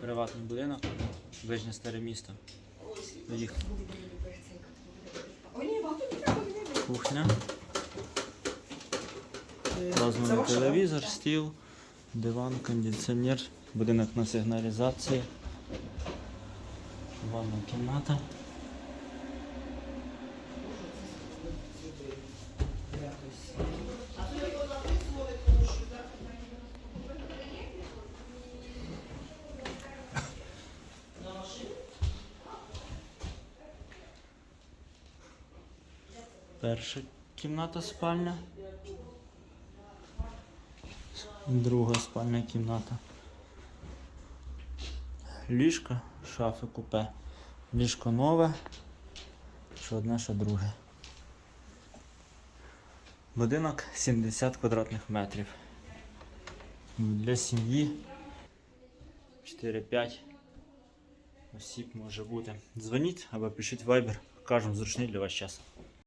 Приватний будинок, ближнє старе місто. Кухня, Розмовний телевізор, стіл, диван, кондиціонер, будинок на сигналізації, ванна кімната. Перша кімната спальня. Друга спальня кімната. Ліжко, шафи купе. Ліжко нове. Що одне, що друге. Будинок 70 квадратних метрів. Для сім'ї 4-5 осіб може бути. Дзвоніть або пишіть вайбер. Кажемо зручний для вас час.